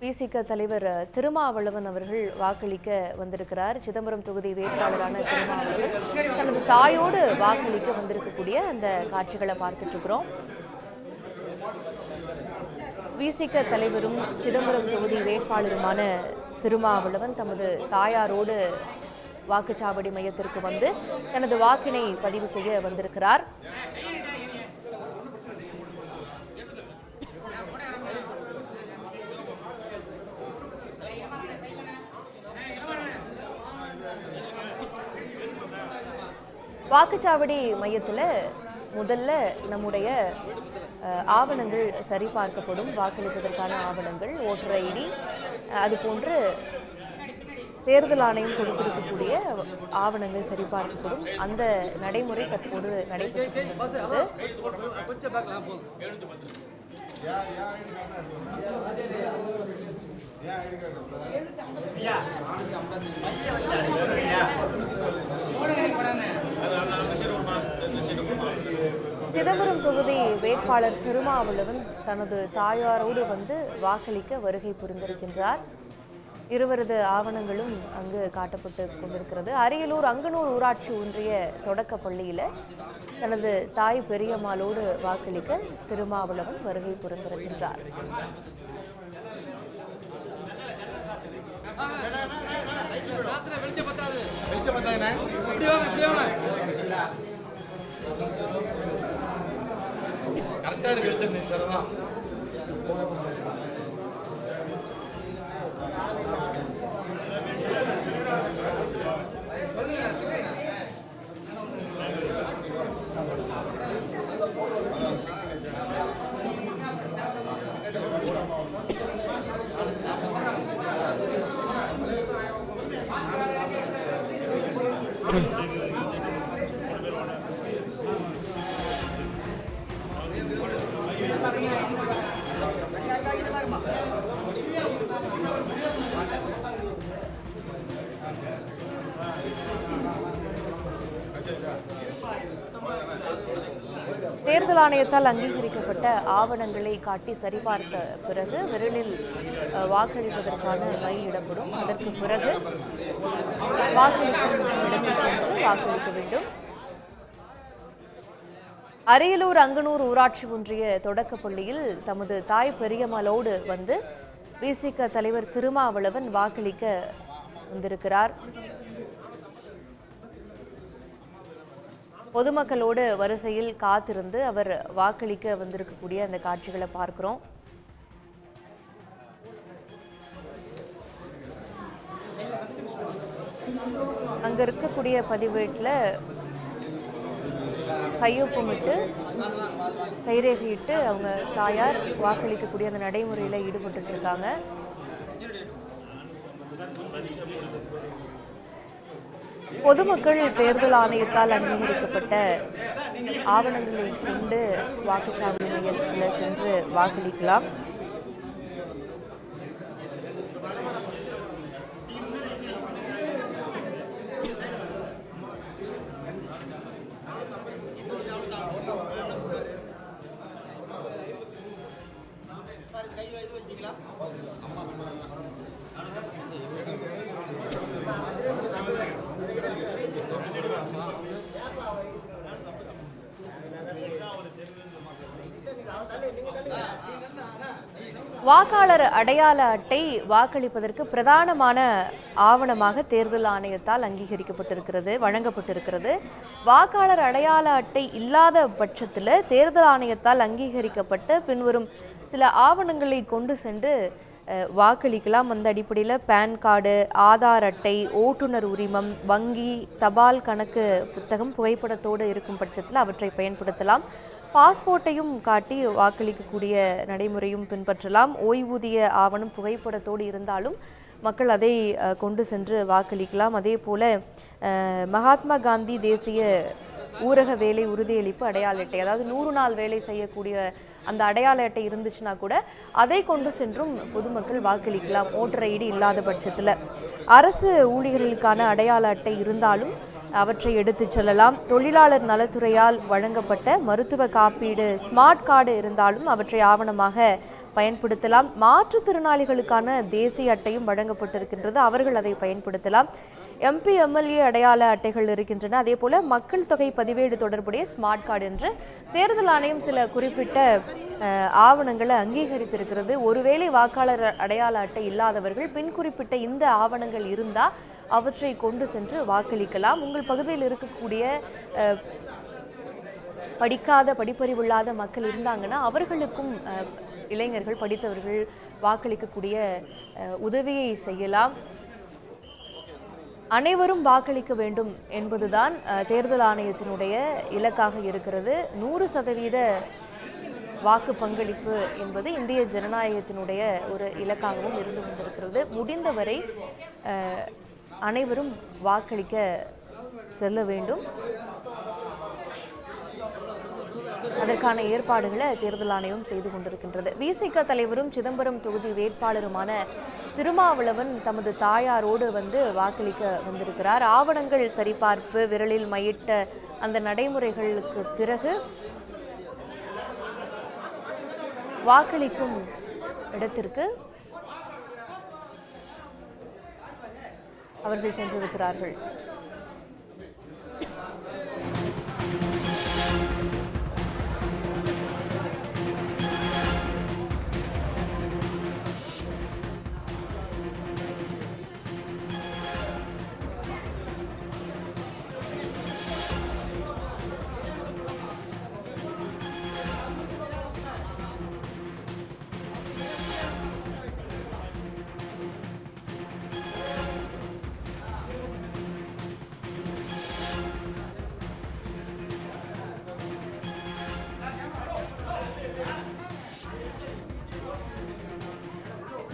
பிசிக தலைவர் திருமாவளவன் அவர்கள் வாக்களிக்க வந்திருக்கிறார். சிதம்பரம் தொகுதி வேட்பாளரான திருமாவளவன் தனது தாயோடு வாக்களிக்க வந்திருக்கக்கூடிய அந்த காட்சிகளை பார்த்துட்டு இருக்கிறோம் விசிக தலைவரும் சிதம்பரம் தொகுதி வேட்பாளருமான திருமாவளவன் தமது தாயாரோடு வாக்குச்சாவடி மையத்திற்கு வந்து தனது வாக்கினை பதிவு செய்ய வந்திருக்கிறார். வாக்குச்சாவடி மையத்தில் முதல்ல நம்முடைய ஆவணங்கள் சரிபார்க்கப்படும். வாக்களிப்பதற்கான ஆவணங்கள் ஓட்டர் ஐடி அது போன்று தேர்தல் ஆணையம் கொடுத்திருக்கக்கூடிய ஆவணங்கள் சரிபார்க்கப்படும். அந்த நடைமுறை தற்போது நடைபெற்று கொண்டிருக்கிறது. சிதம்பரம் தொகுதி வேட்பாளர் திருமாவளவன் தனது தாயாரோடு வந்து வாக்களிக்க வருகை புரிந்திருக்கின்றார். இருவரது ஆவணங்களும் அங்கு காட்டப்பட்டு கொண்டிருக்கிறது. அரியலூர் அங்கனூர் ஊராட்சி ஒன்றிய தொடக்க பள்ளியில தனது தாய் பெரியம்மாளோடு வாக்களிக்க திருமாவளவன் வருகை புரிந்திருக்கின்றார். வெளிச்சம் பார்த்தாங்கண்ணே கரெக்டாக இருக்கு. வெளிச்சம் நீ தரலாம் தேர்தல் ஆணையத்தால் அங்கீகரிக்கப்பட்ட ஆவணங்களை காட்டி சரிபார்த்த பிறகு விரலில் அஹ், வாக்களிப்பதற்கான மையிடப்படும் அதற்கு பிறகு வாக்களிக்கும் இடத்தில் சென்று வாக்களிக்க வேண்டும். அரியலூர் அங்கனூர் ஊராட்சி ஒன்றிய தொடக்கப் பள்ளியில் தமது தாய் பெரியமலோடு வந்து விசிக தலைவர் திருமாவளவன் வாக்களிக்க வந்திருக்கிறார். பொதுமக்களோடு வரிசையில் காத்திருந்து அவர் வாக்களிக்க வந்திருக்கக்கூடிய அந்த காட்சிகளை பார்க்கிறோம். அங்க இருக்கக்கூடிய பதிவேட்டில் கையொப்பமிட்டு கைரேகையிட்டு அவங்க தாயார் வாக்களிக்கக்கூடிய அந்த நடைமுறையில் ஈடுபட்டு இருக்காங்க. பொதுமக்கள் தேர்தல் ஆணையத்தால் அங்கீகரிக்கப்பட்ட ஆவணங்களை கொண்டு வாக்குச்சாவடி மையத்தில் சென்று வாக்களிக்கலாம். வாக்காளர் அடையாள அட்டை வாக்களிப்பதற்கு பிரதானமான ஆவணமாக தேர்தல் ஆணையத்தால் அங்கீகரிக்கப்பட்டிருக்கிறது வழங்கப்பட்டிருக்கிறது. வாக்காளர் அடையாள அட்டை இல்லாத பட்சத்தில் தேர்தல் ஆணையத்தால் அங்கீகரிக்கப்பட்ட பின்வரும் சில ஆவணங்களை கொண்டு சென்று வாக்களிக்கலாம். அந்த அடிப்படையில் பேன் கார்டு ஆதார் அட்டை ஓட்டுநர் உரிமம் வங்கி தபால் கணக்கு புத்தகம் புகைப்படத்தோடு இருக்கும் பட்சத்தில் அவற்றை பயன்படுத்தலாம். பாஸ்போர்ட்டையும் காட்டி வாக்களிக்கக்கூடிய நடைமுறையும் பின்பற்றலாம். ஓய்வூதிய ஆவணம் புகைப்படத்தோடு இருந்தாலும் மக்கள் அதை கொண்டு சென்று வாக்களிக்கலாம். அதே போல் மகாத்மா காந்தி தேசிய ஊரக வேலை உறுதியளிப்பு அடையாள அட்டை அதாவது நூறு நாள் வேலை செய்யக்கூடிய அந்த அடையாள அட்டை இருந்துச்சுன்னா கூட அதை கொண்டு சென்றும் பொதுமக்கள் வாக்களிக்கலாம். ஓட்டர் ஐடி இல்லாத பட்சத்தில். அரசு ஊழியர்களுக்கான அடையாள அட்டை இருந்தாலும் அவற்றை எடுத்துச் செல்லலாம். தொழிலாளர் நலத்துறையால் வழங்கப்பட்ட மருத்துவ காப்பீடு ஸ்மார்ட் கார்டு இருந்தாலும் அவற்றை ஆவணமாக பயன்படுத்தலாம். மாற்றுத்திறனாளிகளுக்கான தேசிய அட்டையும் வழங்கப்பட்டிருக்கின்றது. அவர்கள் அதை பயன்படுத்தலாம். எம்பி எம்எல்ஏ அடையாள அட்டைகள் இருக்கின்றன. அதே போல மக்கள் தொகை பதிவேடு தொடர்புடைய ஸ்மார்ட் கார்டு என்று தேர்தல் ஆணையம் சில குறிப்பிட்ட ஆவணங்களை அங்கீகரித்திருக்கிறது. ஒருவேளை வாக்காளர் அடையாள அட்டை இல்லாதவர்கள் பின் குறிப்பிட்ட இந்த ஆவணங்கள் இருந்தால் அவற்றை கொண்டு சென்று வாக்களிக்கலாம். உங்கள் பகுதியில் இருக்கக்கூடிய படிக்காத படிப்பறிவில்லாத மக்கள் இருந்தாங்கன்னா அவர்களுக்கும் அஹ், இளைஞர்கள் படித்தவர்கள் வாக்களிக்கக்கூடிய உதவியை செய்யலாம். அனைவரும் வாக்களிக்க வேண்டும் என்பதுதான் தேர்தல் ஆணையத்தினுடைய இலக்காக இருக்கிறது. நூறு சதவீத வாக்கு பங்களிப்பு என்பது இந்திய ஜனநாயகத்தினுடைய ஒரு இலக்காகவும் இருந்து கொண்டிருக்கிறது. முடிந்தவரை அனைவரும் வாக்களிக்க செல்ல வேண்டும். அதற்கான ஏற்பாடுகளை தேர்தல் ஆணையம் செய்து கொண்டிருக்கின்றது. விசிக தலைவரும் சிதம்பரம் தொகுதி வேட்பாளருமான திருமாவளவன் தமது தாயாரோடு வந்து வாக்களிக்க வந்திருக்கிறார். ஆவணங்கள் சரிபார்ப்பு விரலில் மையிட்ட அந்த நடைமுறைகளுக்கு பிறகு வாக்களிக்கும் இடத்திற்கு அவர்கள் சென்றிருக்கிறார்கள்.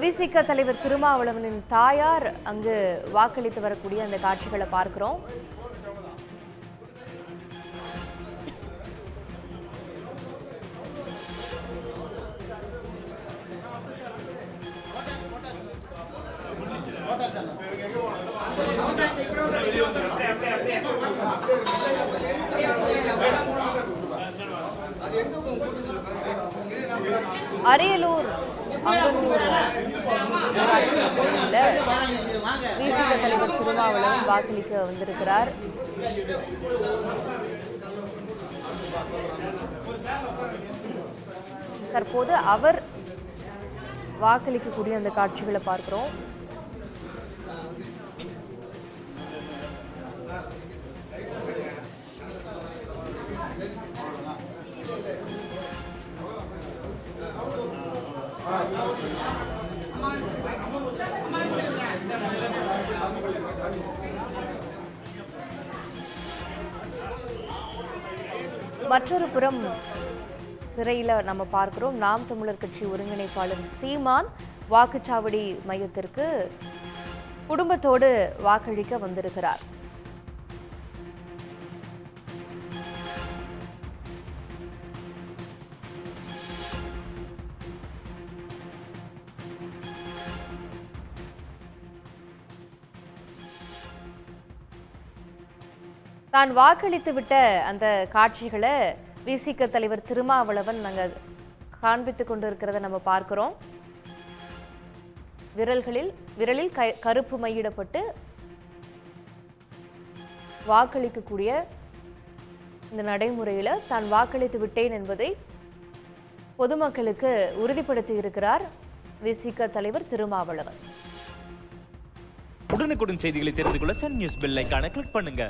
விசிக தலைவர் திருமாவளவனின் தாயார் அங்கு வாக்களித்து வரக்கூடிய அந்த காட்சிகளை பார்க்கிறோம். அரியல் விசிக தலைவர் திருமாவளவன் வாக்களிக்க வந்திருக்கிறார் தற்போது அவர் வாக்களிக்கக்கூடிய அந்த காட்சிகளை பார்க்கிறோம். மற்றொரு புறம் திரையில நம்ம பார்க்கிறோம். நாம் தமிழர் கட்சி ஒருங்கிணைப்பாளர் சீமான் வாக்குச்சாவடி மையத்திற்கு குடும்பத்தோடு வாக்களிக்க வந்திருக்கிறார். தான் வாக்களித்து விட்ட அந்த காட்சிகளை விசிக தலைவர் திருமாவளவன் நாங்கள் காண்பித்து கொண்டிருக்கிறத நம்ம பார்க்கிறோம். விரல்களில் விரலில் க கருப்பு மையிடப்பட்டு வாக்களிக்கக்கூடிய இந்த நடைமுறையில் தான் வாக்களித்து விட்டேன் என்பதை பொதுமக்களுக்கு உறுதிப்படுத்தி இருக்கிறார் விசிக தலைவர் திருமாவளவன். உடனுக்குடன் செய்திகளை தெரிந்து கொள்ள சன் நியூஸ் பெல் ஐக்கான கிளிக் பண்ணுங்க.